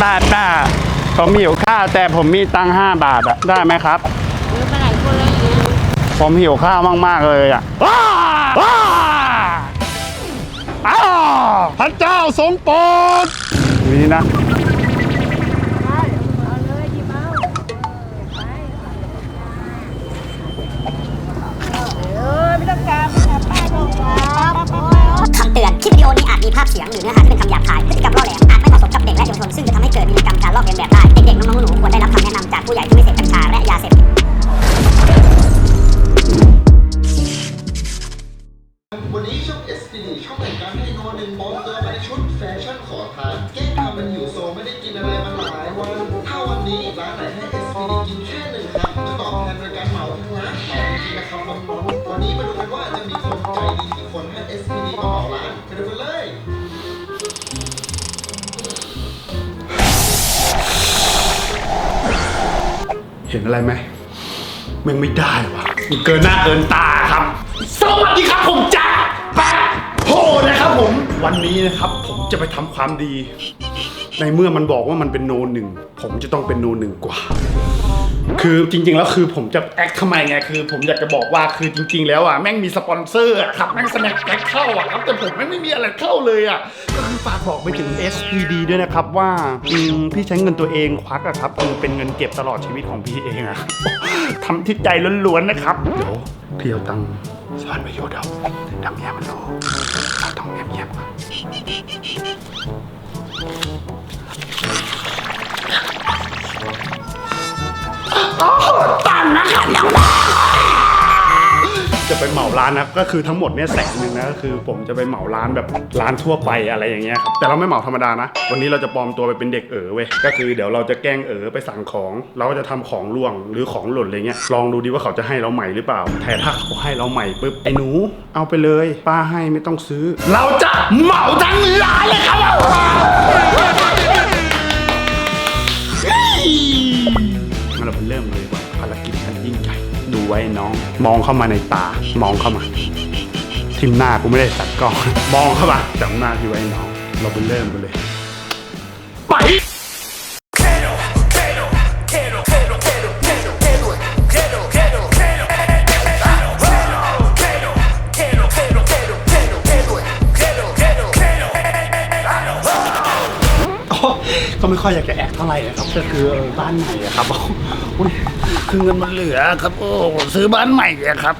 ป้าป้า ผมหิวข้าวแต่ผมมีตังห้าบาทอะได้ไหมครับ ซื้อไปไหนคนละอียดผมหิวข้าวมากๆเลยอะว้าว้าอ้าวพระเจ้าทรงโปรดนี่นะเอาเลยหยิบเอาไปเออไม่ต้องการไม่ต้องการป้าต้องการคำเตือน คลิปวิดีโอนี้อาจมีภาพเสียง หรือเนื้อหาที่เป็นคำหยาบคาย พฤติกรรมล่อแหลมอาจไม่เหมาะสมกับเด็กและเยาวชน ซึ่งจะทำให้เกิดพฤติกรรมการลอกเลียนแบบได้ เด็กๆ น้องๆ หนูควรได้รับคำแนะนำจากผู้ใหญ่ที่ไม่เสพกัญชาและยาเสพติดวันนี้ช่อง SPD ช่องแห่งการให้นอนหนึ่งปลอมตัวมาในชุดแฟชั่นขอทานแกล้งทำเป็นหิวโซไม่ได้กินอะไรมาหลายวันถ้าวันนี้ร้านไหนให้ SPD กินแค่หนึ่งคำจะตอบแทนโดยการเหมาทั้งร้านเหมาจริงนะครับน้องๆวันนี้มาดูกันว่าจะมีคนใจดีกี่คนให้ SPD มาเหมาร้านไปดูกันเลย เห็นอะไรไหมมันไม่ได้ว่ะมันเกินหน้าเกินตาครับ สวัสดีครับผมแจ็คแป๊บโฮนะครับผม วันนี้นะครับผมจะไปทำความดี ในเมื่อมันบอกว่ามันเป็นโนหนึ่ง ผมจะต้องเป็นโนหนึ่งกว่า คือจริง ๆ แล้วคือผมจะแอคทำไมไงคือผมอยากจะบอกว่าคือจริง ๆ แล้วอะแม่งมีสปอนเซอร์อะครับแม่งสแน็คแอคเข้าอะครับแต่ผมแม่งไม่มีอะไรเข้าเลยอะก็คือฝากบอกไปถึง SPD ด้วยนะครับว่าอืมพี่ใช้เงินตัวเองควักอะครับคือเป็นเงินเก็บตลอดชีวิตของพี่เองอะทำที่ใจล้วนๆนะครับเดี๋ยวพี่เอาตังค์ซ่อนไว้โยเดาดำเมียมันรู้เราต้องเงียบๆก่อนตัง ค์นะครับจะไปเหมาร้านนะก็คือทั้งหมดเนี่ยแสนหนึ่งนะก็คือ ผมจะไปเหมาร้านแบบร้านทั่วไปอะไรอย่างเงี้ยครับแต่เราไม่เหมาธรรมดานะ วันนี้เราจะปลอมตัวไปเป็นเด็กเอ๋อเว้ยก็คือเดี๋ยวเราจะแกล้งเอ๋อไปสั่งของ เราก็จะทำของล่วงหรือของหล่นอะไรเงี้ยลองดูดีว่าเขาจะให้เราใหม่หรือเปล่าแต่ถ้าเขาให้เราใหม่ปุ๊บไอ้หนู เอาไปเลย ป้าให้ไม่ต้องซื้อ เราจะเหมาทั้งร้านเลยครับ ไว้น้อง มองเข้ามาในตามองเข้ามา ทิมหน้ากูไม่ได้สัตว์ก้องมองเข้ามาจับหน้าพี่ไว้น้อง เราไปเริ่มกันเลย ไปก็ไม่ค่อยอยากจะแอคเท่าไหร่นะครับก็คือบ้านใหม่อะครับอุ๊ย คือเงินมันเหลือครับ โอ้ซื้อบ้านใหม่อะครับ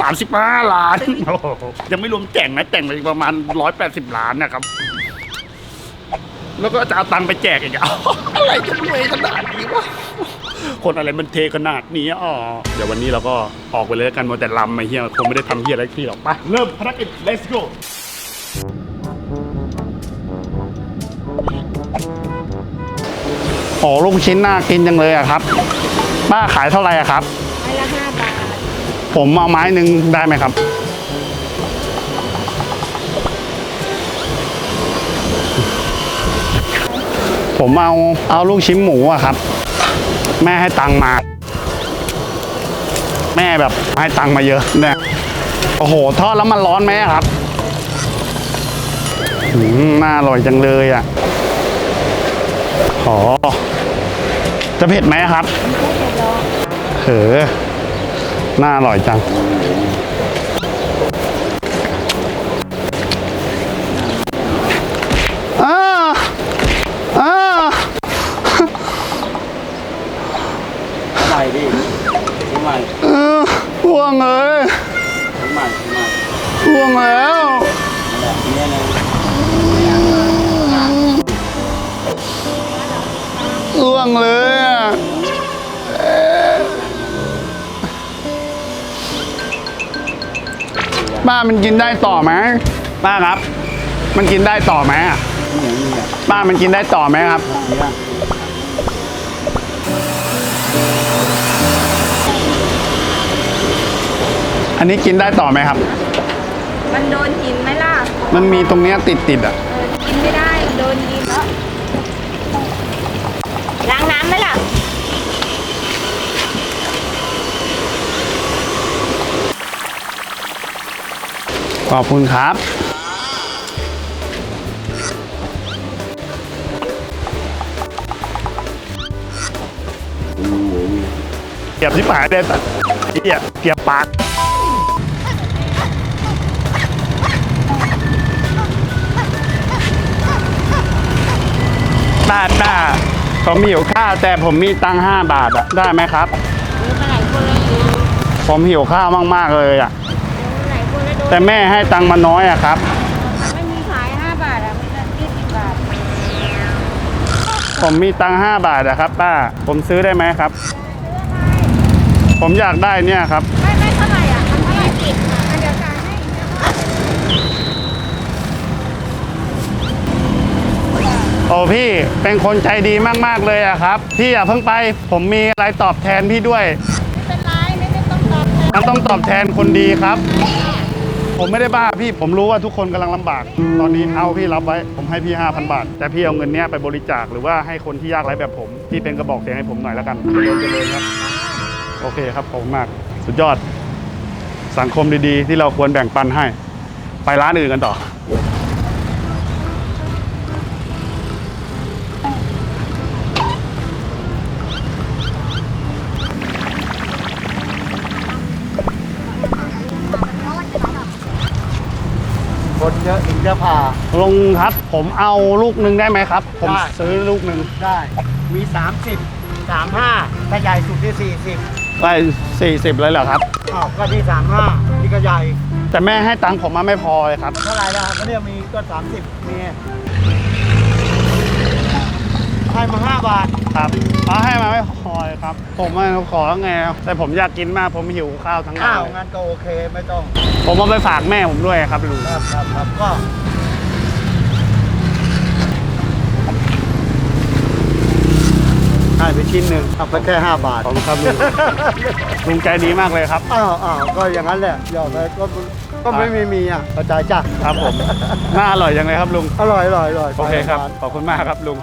สามสิบห้าล้านโอ้โหยังไม่รวมแต่งนะแต่งไปประมาณร้อยแปดสิบล้านนะครับ แล้วก็จะเอาตังค์ไปแจกอีกอะอะไรจะรวยขนาดนี้วะคนอะไรมันเทขนาดนี้อ๋อเดี๋ยววันนี้เราก็ออกไปเลยแล้วกันมัวแต่ลำไอ้เฮียคงไม่ได้ทำเฮียอะไรที่หรอกไปเริ่มภารกิจ let's go โอ้ลูกชิ้นน่ากินจังเลยอะครับ ป้าขายเท่าไหร่อะครับ ไม้ละห้าบาทผมเอาไม้หนึ่งได้ไหมครับ ผมเอาเอาลูกชิ้นหมูอะครับ แม่ให้ตังค์มา แม่แบบให้ตังค์มาเยอะเนี่ยโอ้โหทอดแล้วมันร้อนไหมอะครับอืมน่าอร่อยจังเลยอะโอ จะเผ็ดไหมครับเออน่าอร่อยจัง อ้า อ้าใหม่ดิซื้อใหม่เออห่วงเลยซื้อใหม่ซื้อใหม่ห่วงแล้ว แบบนี้นะ ห่วงเลยอะเอ๊ะป้ามันกินได้ต่อไหมป้าครับ มันกินได้ต่อไหมอะนี่นี่อะป้ามันกินได้ต่อไหมครับนี่อะอันนี้กินได้ต่อไหมครับ มันโดนหินไหมล่ะ มันมีตรงเนี้ยติดติดๆอะ ขอบคุณครับ เกียบที่หายเลยเกียบเกียบปากบาทบาทผมหิวข้าวแต่ผมมีตังห้าบาทอะได้ไหมครับ ผมหิวข้าวมาก ๆ เลยอะ แต่แม่ให้ตังค์มาน้อยอะครับ ไม่มีขาย 5 บาทอะมีแต่20บาทผมมีตังค์ห้าบาทอะครับป้า ผมซื้อได้ไหมครับ ผมอยากได้เนี่ยครับ ไม่ไม่เท่าไหร่อะมันเท่าไหร่สิบอันเดียวกันให้อีกนะคะโอ้พี่เป็นคนใจดีมากๆเลยอะครับ พี่อย่าเพิ่งไป ผมมีอะไรตอบแทนพี่ด้วย ไม่เป็นไรไม่ไม่ต้องตอบแทน มันต้องตอบแทนคนดีครับ ผมไม่ได้บ้าพี่ผมรู้ว่าทุกคนกำลังลำบาก ตอนนี้เอาพี่รับไว้ผมให้พี่ 5,000 บาท แต่พี่เอาเงินเนี้ยไปบริจาคหรือว่าให้คนที่ยากไร้แบบผมพี่เป็นกระบอกเสียงให้ผมหน่อยแล้วกันเจริญเจริญครับ โอเคครับขอบคุณมาก สุดยอด สังคมดีๆ ที่เราควรแบ่งปันให้ ไปร้านอื่นกันต่อ จะผ่าลงครับ ผมเอาลูกหนึ่งได้ไหมครับ ผมได้ ซื้อลูกหนึ่งได้ มี 30 35ถ้าใหญ่สุดที่ 40ได้40เลยเหรอครับ อ้าวก็ที่ 35นี่ก็ใหญ่แต่แม่ให้ตังค์ผมมาไม่พอเลยครับ เท่าไหร่แล้วก็เนี่ยมีก็ 30มีให้มา 5 บาท ครับเอาให้มาไม่พอเลยครับ ผมมาขอไงแต่ผมอยากกินมากผมหิวข้าวทั้งวัอ้านวเลยงั้นก็โอเคไม่ต้องผมเอาไปฝากแม่ผมด้วยครับลุงครับครับครับก็ให้ไปชิ้นหนึ่งเอาไปแค่5บาทขอบคุณครับลุงลุงใจดีมากเลยครับ อ้าวอ้าวก็อย่างนั้นแหละหยอกไปก็ก็ไม่มีมีอะเข้าใจจ้ะครับผมน่าอร่อยจังเลยครับลุงอร่อยอร่อยอร่อยโอเคครับไปานขอบคุณมากครับลุง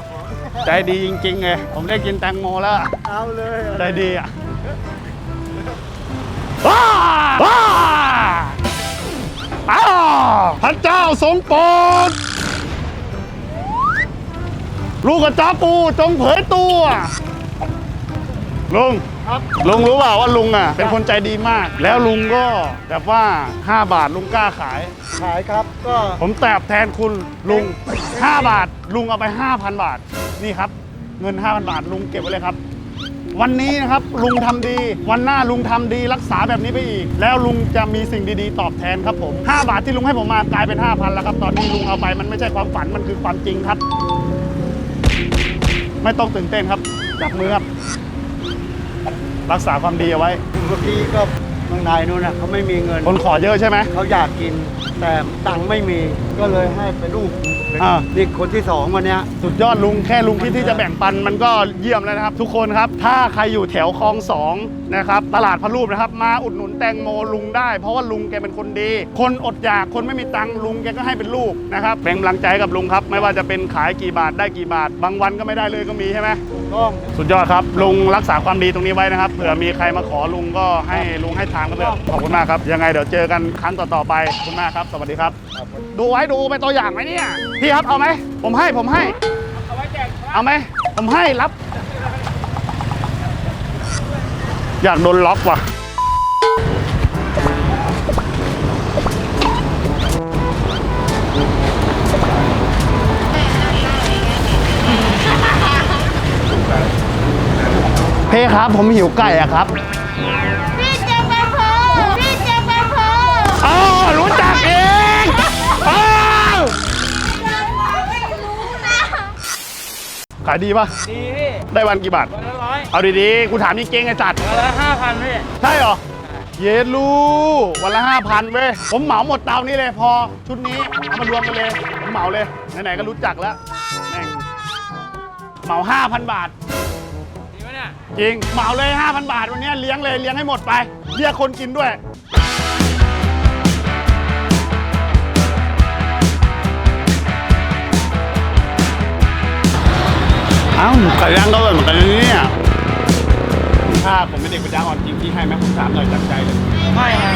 ใจดีจริงๆเลยผมได้กินแตงโมแล้วอะเอาเลยใจดีอะว้าว้าอ้าวพระเจ้าทรงโปรดลูกกระจ้าปูจงเผยตัวลุง ครับลุงรู้เปล่าว่าลุงอะเป็นคนใจดีมาก แล้วลุงก็แบบว่า 5 บาทลุงกล้าขาย ขายครับก็ผมแตบแทนคุณลุง 5 บาท ลุงเอาไป 5,000 บาทนี่ครับ เงิน 5,000 บาทลุงเก็บไว้เลยครับ วันนี้นะครับลุงทำดี วันหน้าลุงทำดีรักษาแบบนี้ไปอีก แล้วลุงจะมีสิ่งดีๆ ตอบแทนครับผม 5 บาทที่ลุงให้ผมมากลายเป็น 5,000 แล้วครับตอนนี้ลุงเอาไปมันไม่ใช่ความฝันมันคือความจริงครับ ไม่ต้องตื่นเต้นครับจับมือครับ รักษาความดีเอาไว้เมื่อกี้ก็เมืองในนู้นนะเขาไม่มีเงินคนขอเยอะใช่ไหม เขาอยากกิน แต่ตังค์ไม่มีก็เลยให้ไปลูกอ่า นี่คนที่สองวันเนี้ย สุดยอดลุงแค่ลุงคิดที่จะแบ่งปันมันก็เยี่ยมแล้วนะครับ ทุกคนครับ ถ้าใครอยู่แถวคลองสองนะครับตลาดพระรูปนะครับ มาอุดหนุนแตงโมลุงได้ เพราะว่าลุงแกเป็นคนดี คนอดอยากคนไม่มีตังค์ลุงแกก็ให้เป็นลูกนะครับเป็นกำลังใจให้กับลุงครับ ไม่ว่าจะเป็นขายกี่บาทได้กี่บาท บางวันก็ไม่ได้เลยก็มีใช่ไหม ต้องสุดยอดครับ ลุงรักษาความดีตรงนี้ไว้นะครับเผื่อมีใครมาขอลุงก็ให้ลุงให้ทางกันเถอะขอบคุณมากครับ ยังไงเดี๋ยวเจอกันครั้งต่อๆไปขอบคุณมากครับ สวัสดีครับ ดูไว้ดูเป็นตัวอย่างไหมเนี่ยพี่ครับเอาไหมผมให้ผมให้ เอาไหมผมให้รับ อยากโดนล็อกว่ะ ครับผมหิวไก่อะครับพี่เจมไปพอพี่เจมไปพออ๋อรู้จักเองอ้าวไม่รู้นะขายดีป่ะดีพี่ได้วันกี่บาทวันละร้อยเอาดีๆกูถามจริงๆไอ้จัดวันละห้าพันพี่ใช่เหรอเยลูวันละห้าพันเว้ยผมเหมาหมดเตานี้เลยพอชุดนี้เอามารวมกันเลยผมเหมาเลยไหนๆก็รู้จักแล้วแม่งเหมาห้าพันบาทดีไหม เนี่ยจริงเหมาเลย 5,000 บาทวันนี้เลี้ยงเลยเลี้ยงให้หมดไป เรียกคนกินด้วย เอ้าไก่ย่างก็อร่อยเหมือนกันนะเนี่ยถ้าผมเป็นเด็กปัญญาอ่อนจริงพี่ให้ไหมผมถามหน่อยจากใจเลยไม่ฮะ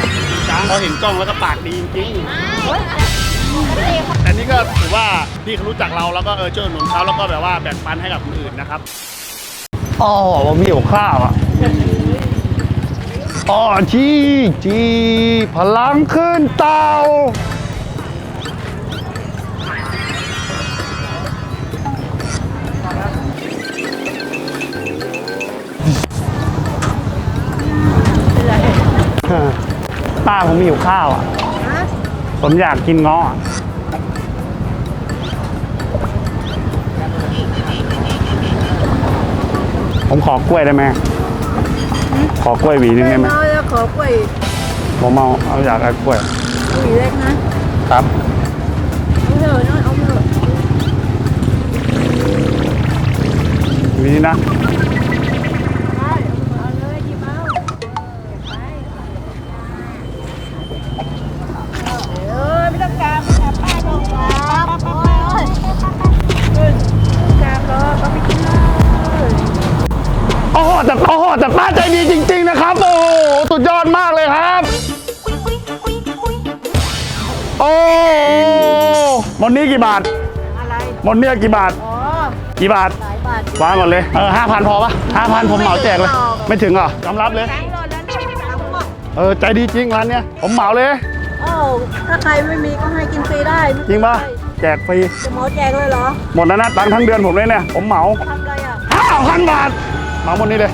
จ้างเขาเห็นกล้องแล้วก็ปากดีจริงๆแต่นี่ก็ถือว่าพี่เขารู้จักเราแล้วก็เออช่วยอุดหนุนเขาแล้วก็แบบว่าแบ่งปันให้กับคนอื่นนะครับ อ๋อผมหิวข้าวอะอ้อจีจีพลังขึ้นเตาป้าผมมีอยู่ข้าวอะ ผมอยากกินเงาะอ ผมขอกล้วยได้ไหม ขอกล้วยหวีหนึงได้ไหมน้อยแล้วขอกล้วยผมเอาเอาอยากเอากล้วย หวีเล็กนะครับ เอาเถอะน้อยเอาเถอะหวีนี้นะ ดนี้กี่บาท อะไร หมดเนี่ยกี่บาท อ๋อ กี่บาทหลายบาทอยู่วางก่อนเลย เออห้าพันพอปะห้าพันผมเหมาแจกเลย ไม่ถึงเหรอยอมรับเลยแข็งเลยแล้วเนี่ยสามหมดเออใจดีจริงร้านเนี้ย ผมเหมาเลย โอ้ถ้าใครไม่มีก็ให้กินฟรีได้จริงปะแจกฟรี จะหมอแจกเลยเหรอหมดแล้วนะตังค์ทั้งเดือนผมเลยเนี่ย ผมเหมาทำอะไรอะ ห้าพันบาท เหมาหมดนี้เลย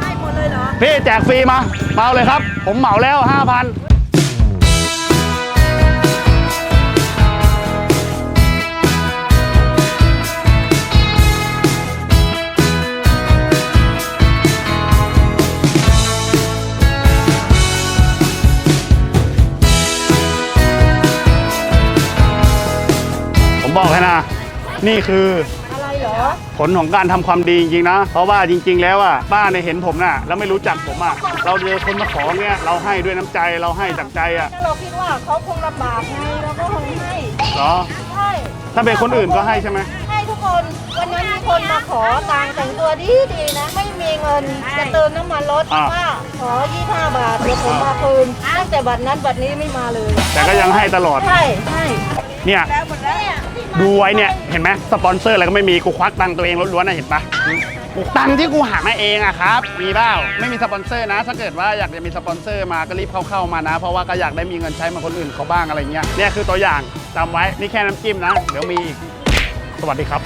ให้หมดเลยเหรอ พี่แจกฟรีมามาเอาเลยครับ ผมเหมาแล้วห้าพัน บอกให้นะ นี่คืออะไรเหรอ ผลของการทำความดีจริงๆนะ เพราะว่าจริง ๆ แล้วอะป้าเนี่ยเห็นผมน่ะ แล้วไม่รู้จักผมอะ เราเจอคนมาขอเงี้ยเราให้ด้วยน้ำใจเราให้จากใจอะถ้าเราคิดว่าเขาคงลำบากไงเราก็คงให้เหรอ ใช่ถ้าเป็นคนอื่นก็ให้ใช่ไหม ให้ทุกคน วันนั้นมีคนมาขอตังค์แต่งตัวดีดีๆนะ ไม่มีเงินจะเติมน้ำมันรถอ่าว่าขอ 25 บาทเดี๋ยวผมมาคืนตั้งแต่บัตรนั้นบัตรนี้ไม่มาเลย แต่ก็ยังให้ตลอด ใช่ ใช่เนี่ย แล้วหมดแล้ว ดูไว้เนี่ย เห็นไหมสปอนเซอร์อะไรก็ไม่มีกูควักตังค์ตัวเองล้วนๆนะเห็นปะกูตังค์ที่กูหามาเองอะครับ มีเปล่าไม่มีสปอนเซอร์นะ ถ้าเกิดว่าอยากจะมีสปอนเซอร์มาก็รีบเข้าๆมานะ เพราะว่าก็อยากได้มีเงินใช้เหมาคนอื่นเขาบ้างอะไรเงี้ยเนี่ยคือตัวอย่างจำไว้นี่แค่น้ำจิ้มนะ เดี๋ยวมีอีกสวัสดีครับ